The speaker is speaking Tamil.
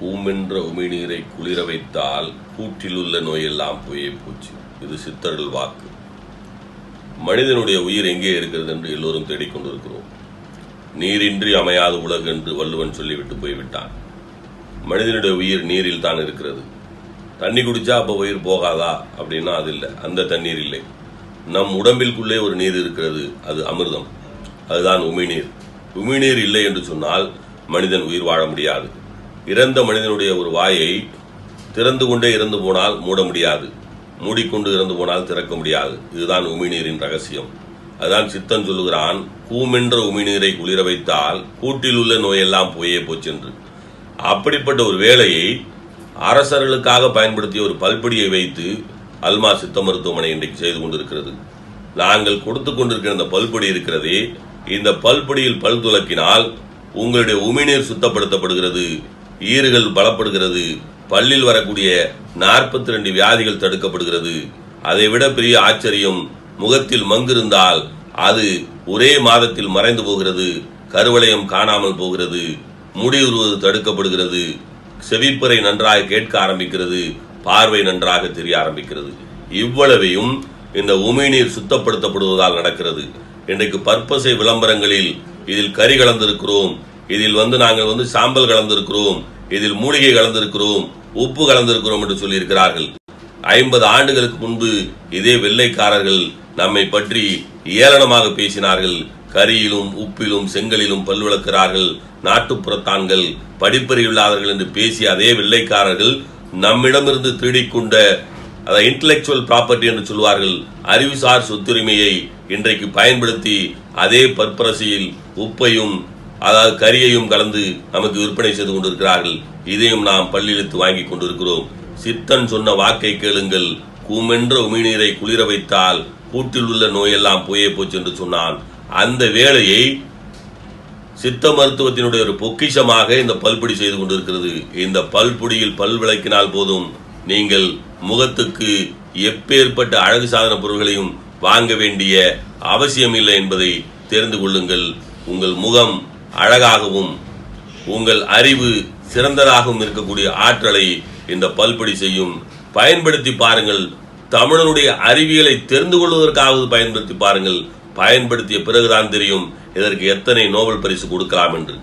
கூமென்ற உமிழ்நீரை குளிர வைத்தால் கூற்றில் உள்ள நோயெல்லாம் போயே போச்சு. இது சித்தர்கள் வாக்கு. மனிதனுடைய உயிர் எங்கே இருக்கிறது என்று எல்லோரும் தேடிக்கொண்டிருக்கிறோம் நீரின்றி அமையாத உலகு என்று வள்ளுவன் சொல்லிவிட்டு போய்விட்டான். மனிதனுடைய உயிர் நீரில் தான் இருக்கிறது. தண்ணி குடிச்சா அப்போ உயிர் போகாதா? அப்படின்னா அது இல்லை. அந்த தண்ணீர் இல்லை. நம் உடம்பிற்குள்ளே ஒரு நீர் இருக்கிறது. அது அமிர்தம். அதுதான் உமிழ்நீர். உமிழ்நீர் இல்லை என்று சொன்னால் மனிதன் உயிர் வாழ முடியாது. இறந்த மனிதனுடைய ஒரு வாயை திறந்து கொண்டே இறந்து போனால் மூட முடியாது. மூடிக்கொண்டு இறந்து போனால் திறக்க முடியாது. இதுதான் உமிநீரின் ரகசியம். அதுதான் சித்தன் சொல்லுகிறான் கூமென்ற உமிநீரை குளிர வைத்தால் கூட்டில் உள்ள நோயெல்லாம் போயே போச்சென்று. அப்படிப்பட்ட ஒரு வேலையை அரசர்களுக்காக பயன்படுத்திய ஒரு பல்படியை வைத்து அல்மா சித்த மருத்துவமனை இன்றைக்கு செய்து கொண்டிருக்கிறது. நாங்கள் கொடுத்து கொண்டிருக்கிற இந்த பல்பொடி இருக்கிறதே இந்த பல்பொடியில் பல் துலக்கினால் உங்களுடைய உமிநீர் சுத்தப்படுத்தப்படுகிறது ஈறுகள் பலப்படுகிறது. பல்லில் வரக்கூடிய நாற்பத்தி ரெண்டு வியாதிகள் தடுக்கப்படுகிறது. அதை விட பெரிய ஆச்சரியம் முகத்தில் மங்கிருந்தால் அது ஒரே மாதத்தில் மறைந்து போகிறது. கருவளையம் காணாமல் போகிறது. முடி உருவது தடுக்கப்படுகிறது. செவிப்பறை நன்றாக கேட்க ஆரம்பிக்கிறது. பார்வை நன்றாக தெரிய ஆரம்பிக்கிறது. இவ்வளவையும் இந்த உமிழ்நீர் சுத்தப்படுத்தப்படுவதால் நடக்கிறது. இன்றைக்கு பற்பசை விளம்பரங்களில் இதில் கறி கலந்திருக்கிறோம். இதில் வந்து நாங்கள் வந்து சாம்பல் கலந்திருக்கிறோம் இதில் மூலிகை கலந்திருக்கிறோம் உப்பு கலந்திருக்கிறோம் என்று சொல்லியிருக்கிறார்கள். ஐம்பது ஆண்டுகளுக்கு முன்பு இதே வெள்ளைக்காரர்கள் நம்மை பற்றி ஏளனமாக பேசினார்கள். கரியிலும் உப்பிலும் செங்கலிலும் பல்விளக்கிறார்கள் நாட்டுப்புறத்தான்கள் படிப்பறிவில்லாதவர்கள் என்று பேசிய அதே வெள்ளைக்காரர்கள் நம்மிடமிருந்து திருடிக்கொண்ட அதை இன்டலெக்சுவல் ப்ராப்பர்ட்டி என்று சொல்வார்கள் அறிவுசார் சொத்துரிமையை இன்றைக்கு பயன்படுத்தி அதே பற்பரசியில் உப்பையும் அதாவது கரியையும் கலந்து நமக்கு விற்பனை செய்து கொண்டிருக்கிறார்கள். இதையும் நாம் பள்ளியிழுத்து வாங்கி கொண்டிருக்கிறோம். சித்தன் சொன்ன வாக்கை கேளுங்கள். கூமென்ற உமிழ்நீரை குளிர வைத்தால் கூட்டில் உள்ள நோயெல்லாம் போயே போச்சு என்று சொன்னான். அந்த வேலையை சித்த மருத்துவத்தினுடைய ஒரு பொக்கிஷமாக இந்த பல்பொடி செய்து கொண்டிருக்கிறது. இந்த பல்பொடியில் பல் விளக்கினால் போதும். நீங்கள் முகத்துக்கு எப்பேற்பட்ட அழகு சாதன பொருள்களையும் வாங்க வேண்டிய அவசியம் இல்லை என்பதை தெரிந்து கொள்ளுங்கள். உங்கள் முகம் அழகாகவும் உங்கள் அறிவு சிறந்ததாகவும் இருக்கக்கூடிய ஆற்றலை இந்த பல்படி செய்யும். பயன்படுத்தி பாருங்கள். தமிழனுடைய அறிவியலை தெரிந்து கொள்வதற்காவது பயன்படுத்தி பாருங்கள். பயன்படுத்திய பிறகுதான் தெரியும். இதற்கு எத்தனை நோபல் பரிசு கொடுக்கலாம் என்று.